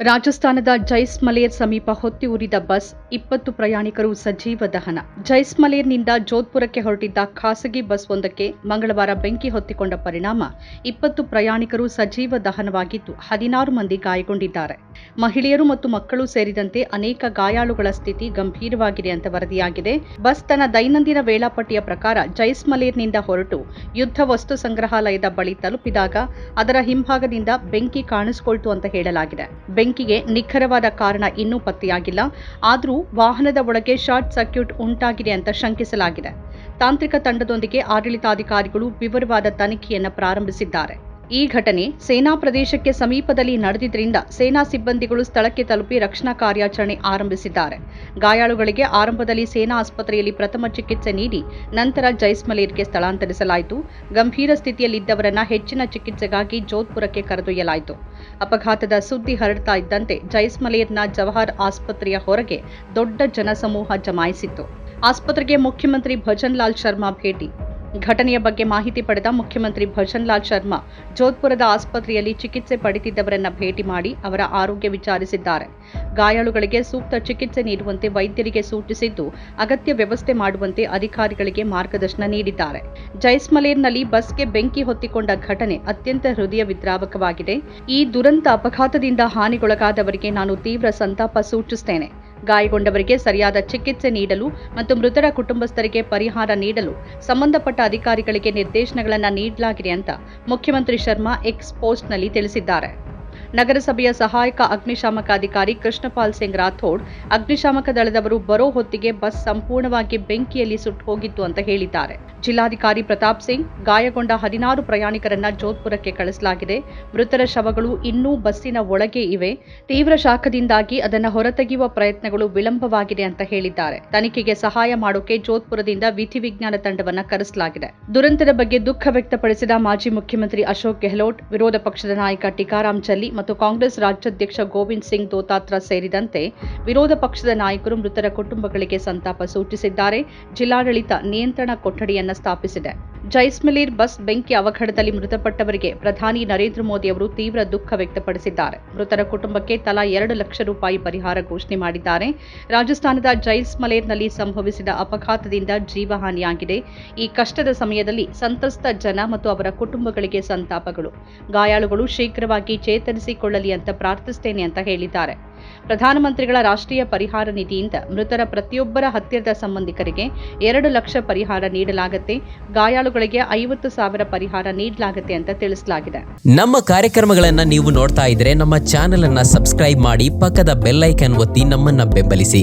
ರಾಜಸ್ಥಾನದ ಜೈಸ್ಮಲೇರ್ ಸಮೀಪ ಹೊತ್ತಿ ಉರಿದ ಬಸ್ ಇಪ್ಪತ್ತು ಪ್ರಯಾಣಿಕರು ಸಜೀವ ದಹನ. ಜೈಸ್ಮಲೇರ್ನಿಂದ ಜೋಧ್ಪುರಕ್ಕೆ ಹೊರಟಿದ್ದ ಖಾಸಗಿ ಬಸ್ ಒಂದಕ್ಕೆ ಮಂಗಳವಾರ ಬೆಂಕಿ ಹೊತ್ತಿಕೊಂಡ ಪರಿಣಾಮ ಇಪ್ಪತ್ತು ಪ್ರಯಾಣಿಕರು ಸಜೀವ ದಹನವಾಗಿದ್ದು ಹದಿನಾರು ಮಂದಿ ಗಾಯಗೊಂಡಿದ್ದಾರೆ. ಮಹಿಳೆಯರು ಮತ್ತು ಮಕ್ಕಳು ಸೇರಿದಂತೆ ಅನೇಕ ಗಾಯಾಳುಗಳ ಸ್ಥಿತಿ ಗಂಭೀರವಾಗಿದೆ ಅಂತ ವರದಿಯಾಗಿದೆ. ಬಸ್ ತನ್ನ ದೈನಂದಿನ ವೇಳಾಪಟ್ಟಿಯ ಪ್ರಕಾರ ಜೈಸ್ಮಲೇರ್ನಿಂದ ಹೊರಟು ಯುದ್ಧ ವಸ್ತು ಸಂಗ್ರಹಾಲಯದ ಬಳಿ ತಲುಪಿದಾಗ ಅದರ ಹಿಂಭಾಗದಿಂದ ಬೆಂಕಿ ಕಾಣಿಸಿಕೊಳ್ತು ಅಂತ ಹೇಳಲಾಗಿದೆ. ಬೆಂಕಿಗೆ ನಿಖರವಾದ ಕಾರಣ ಇನ್ನೂ ಪತ್ತೆಯಾಗಿಲ್ಲ. ಆದರೂ ವಾಹನದ ಒಳಗೆ ಶಾರ್ಟ್ ಸರ್ಕ್ಯೂಟ್ ಉಂಟಾಗಿದೆ ಅಂತ ಶಂಕಿಸಲಾಗಿದೆ. ತಾಂತ್ರಿಕ ತಂಡದೊಂದಿಗೆ ಆಡಳಿತಾಧಿಕಾರಿಗಳು ವಿವರವಾದ ತನಿಖೆಯನ್ನು ಪ್ರಾರಂಭಿಸಿದ್ದಾರೆ. ಈ ಘಟನೆ ಸೇನಾ ಪ್ರದೇಶಕ್ಕೆ ಸಮೀಪದಲ್ಲಿ ನಡೆದಿದ್ದರಿಂದ ಸೇನಾ ಸಿಬ್ಬಂದಿಗಳು ಸ್ಥಳಕ್ಕೆ ತಲುಪಿ ರಕ್ಷಣಾ ಕಾರ್ಯಾಚರಣೆ ಆರಂಭಿಸಿದ್ದಾರೆ. ಗಾಯಾಳುಗಳಿಗೆ ಆರಂಭದಲ್ಲಿ ಸೇನಾ ಆಸ್ಪತ್ರೆಯಲ್ಲಿ ಪ್ರಥಮ ಚಿಕಿತ್ಸೆ ನೀಡಿ ನಂತರ ಜೈಸ್ಮಲೇರ್ಗೆ ಸ್ಥಳಾಂತರಿಸಲಾಯಿತು. ಗಂಭೀರ ಸ್ಥಿತಿಯಲ್ಲಿದ್ದವರನ್ನ ಹೆಚ್ಚಿನ ಚಿಕಿತ್ಸೆಗಾಗಿ ಜೋಧ್ಪುರಕ್ಕೆ ಕರೆದೊಯ್ಯಲಾಯಿತು. ಅಪಘಾತದ ಸುದ್ದಿ ಹರಡ್ತಾ ಇದ್ದಂತೆ ಜೈಸ್ಮಲೇರ್ನ ಜವಾಹರ್ ಆಸ್ಪತ್ರೆಯ ಹೊರಗೆ ದೊಡ್ಡ ಜನಸಮೂಹ ಜಮಾಯಿಸಿತ್ತು. ಆಸ್ಪತ್ರೆಗೆ ಮುಖ್ಯಮಂತ್ರಿ ಭಜನ್ ಲಾಲ್ ಶರ್ಮಾ ಭೇಟಿ ಘಟನೆಯ ಬಗ್ಗೆ ಮಾಹಿತಿ ಪಡೆದ ಮುಖ್ಯಮಂತ್ರಿ ಭಜನ್ ಲಾಲ್ ಶರ್ಮಾ ಜೋಧ್ಪುರದ ಆಸ್ಪತ್ರೆಯಲ್ಲಿ ಚಿಕಿತ್ಸೆ ಪಡೆದಿದ್ದವರನ್ನ ಭೇಟಿ ಮಾಡಿ ಅವರ ಆರೋಗ್ಯ ವಿಚಾರಿಸಿದ್ದಾರೆ. ಗಾಯಾಳುಗಳಿಗೆ ಸೂಕ್ತ ಚಿಕಿತ್ಸೆ ನೀಡುವಂತೆ ವೈದ್ಯರಿಗೆ ಸೂಚಿಸಿದ್ದು, ಅಗತ್ಯ ವ್ಯವಸ್ಥೆ ಮಾಡುವಂತೆ ಅಧಿಕಾರಿಗಳಿಗೆ ಮಾರ್ಗದರ್ಶನ ನೀಡಿದ್ದಾರೆ. ಜೈಸ್ಮಲೇರ್ನಲ್ಲಿ ಬಸ್ಗೆ ಬೆಂಕಿ ಹೊತ್ತಿಕೊಂಡ ಘಟನೆ ಅತ್ಯಂತ ಹೃದಯ ವಿದ್ರಾವಕವಾಗಿದೆ. ಈ ದುರಂತ ಅಪಘಾತದಿಂದ ಹಾನಿಗೊಳಗಾದವರಿಗೆ ನಾನು ತೀವ್ರ ಸಂತಾಪ ಸೂಚಿಸುತ್ತೇನೆ ಗಾಯಗೊಂಡವರಿಗೆ ಸರಿಯಾದ ಚಿಕಿತ್ಸೆ ನೀಡಲು ಮತ್ತು ಮೃತರ ಕುಟುಂಬಸ್ಥರಿಗೆ ಪರಿಹಾರ ನೀಡಲು ಸಂಬಂಧಪಟ್ಟ ಅಧಿಕಾರಿಗಳಿಗೆ ನಿರ್ದೇಶನಗಳನ್ನು ನೀಡಲಾಗಿದೆ ಅಂತ ಮುಖ್ಯಮಂತ್ರಿ ಶರ್ಮಾ ಎಕ್ಸ್ ಪೋಸ್ಟ್ನಲ್ಲಿ ತಿಳಿಸಿದ್ದಾರೆ. ನಗರಸಭೆಯ ಸಹಾಯಕ ಅಗ್ನಿಶಾಮಕ ಅಧಿಕಾರಿ ಕೃಷ್ಣಪಾಲ್ ಸಿಂಗ್ ರಾಥೋಡ್, ಅಗ್ನಿಶಾಮಕ ದಳದವರು ಬರೋ ಹೊತ್ತಿಗೆ ಬಸ್ ಸಂಪೂರ್ಣವಾಗಿ ಬೆಂಕಿಯಲ್ಲಿ ಸುಟ್ಟು ಹೋಗಿತ್ತು ಅಂತ ಹೇಳಿದ್ದಾರೆ. ಜಿಲ್ಲಾಧಿಕಾರಿ ಪ್ರತಾಪ್ ಸಿಂಗ್, ಗಾಯಗೊಂಡ ಹದಿನಾರು ಪ್ರಯಾಣಿಕರನ್ನ ಜೋಧ್ಪುರಕ್ಕೆ ಕಳಿಸಲಾಗಿದೆ. ಮೃತರ ಶವಗಳು ಇನ್ನೂ ಬಸ್ಸಿನ ಒಳಗೆ ಇವೆ. ತೀವ್ರ ಶಾಖದಿಂದಾಗಿ ಅದನ್ನು ಹೊರತೆಗೆಯುವ ಪ್ರಯತ್ನಗಳು ವಿಳಂಬವಾಗಿದೆ ಅಂತ ಹೇಳಿದ್ದಾರೆ. ತನಿಖೆಗೆ ಸಹಾಯ ಮಾಡೋಕೆ ಜೋಧ್ಪುರದಿಂದ ವಿಧಿವಿಜ್ಞಾನ ತಂಡವನ್ನ ಕರೆಸಲಾಗಿದೆ. ದುರಂತದ ಬಗ್ಗೆ ದುಃಖ ವ್ಯಕ್ತಪಡಿಸಿದ ಮಾಜಿ ಮುಖ್ಯಮಂತ್ರಿ ಅಶೋಕ್ ಗೆಹ್ಲೋಟ್, ವಿರೋಧ ಪಕ್ಷದ ನಾಯಕ ಟಿಕಾರಾಂ ಚಲ್ಲಿ ಮತ್ತು ಕಾಂಗ್ರೆಸ್ ರಾಜ್ಯಾಧ್ಯಕ್ಷ ಗೋವಿಂದ್ ಸಿಂಗ್ ದೋತಾತ್ರ ಸೇರಿದಂತೆ ವಿರೋಧ ಪಕ್ಷದ ನಾಯಕರು ಮೃತರ ಕುಟುಂಬಗಳಿಗೆ ಸಂತಾಪ ಸೂಚಿಸಿದ್ದಾರೆ. ಜಿಲ್ಲಾಡಳಿತ ನಿಯಂತ್ರಣ ಕೊಠಡಿಯನ್ನ ಸ್ಥಾಪಿಸಿದೆ. ಜೈಸ್ಮಿಲೀರ್ ಬಸ್ ಬೆಂಕಿ ಅವಘಡದಲ್ಲಿ ಮೃತಪಟ್ಟವರಿಗೆ ಪ್ರಧಾನಿ ನರೇಂದ್ರ ಮೋದಿ ಅವರು ತೀವ್ರ ದುಃಖ ವ್ಯಕ್ತಪಡಿಸಿದ್ದಾರೆ. ಮೃತರ ಕುಟುಂಬಕ್ಕೆ ತಲಾ ಎರಡು ಲಕ್ಷ ರೂಪಾಯಿ ಪರಿಹಾರ ಘೋಷಣೆ ಮಾಡಿದ್ದಾರೆ. ರಾಜಸ್ಥಾನದ ಜೈಸ್ಮಲೇರ್ನಲ್ಲಿ ಸಂಭವಿಸಿದ ಅಪಘಾತದಿಂದ ಜೀವಹಾನಿಯಾಗಿದೆ. ಈ ಕಷ್ಟದ ಸಮಯದಲ್ಲಿ ಸಂತ್ರಸ್ತ ಜನ ಮತ್ತು ಅವರ ಕುಟುಂಬಗಳಿಗೆ ಸಂತಾಪಗಳು. ಗಾಯಾಳುಗಳು ಶೀಘ್ರವಾಗಿ ಚೇತರಿಸಿಕೊಳ್ಳಲಿ ಅಂತ ಪ್ರಾರ್ಥಿಸುತ್ತೇನೆ ಅಂತ ಹೇಳಿದ್ದಾರೆ. ಪ್ರಧಾನಮಂತ್ರಿಗಳ ರಾಷ್ಟ್ರೀಯ ಪರಿಹಾರ ನಿಧಿಯಿಂದ ಮೃತರ ಪ್ರತಿಯೊಬ್ಬರ ಹತ್ತಿರದ ಸಂಬಂಧಿಕರಿಗೆ ಎರಡು ಲಕ್ಷ ಪರಿಹಾರ ನೀಡಲಾಗುತ್ತೆ. ಗಾಯಾಳುಗಳಿಗೆ ಐವತ್ತು ಸಾವಿರ ಪರಿಹಾರ ನೀಡಲಾಗುತ್ತೆ ಅಂತ ತಿಳಿಸಲಾಗಿದೆ. ನಮ್ಮ ಕಾರ್ಯಕ್ರಮಗಳನ್ನ ನೀವು ನೋಡ್ತಾ ಇದ್ರೆ ನಮ್ಮ ಚಾನೆಲ್ ಅನ್ನ ಸಬ್ಸ್ಕ್ರೈಬ್ ಮಾಡಿ ಪಕ್ಕದ ಬೆಲ್ಲೈಕನ್ ಒತ್ತಿ ನಮ್ಮನ್ನ ಬೆಂಬಲಿಸಿ.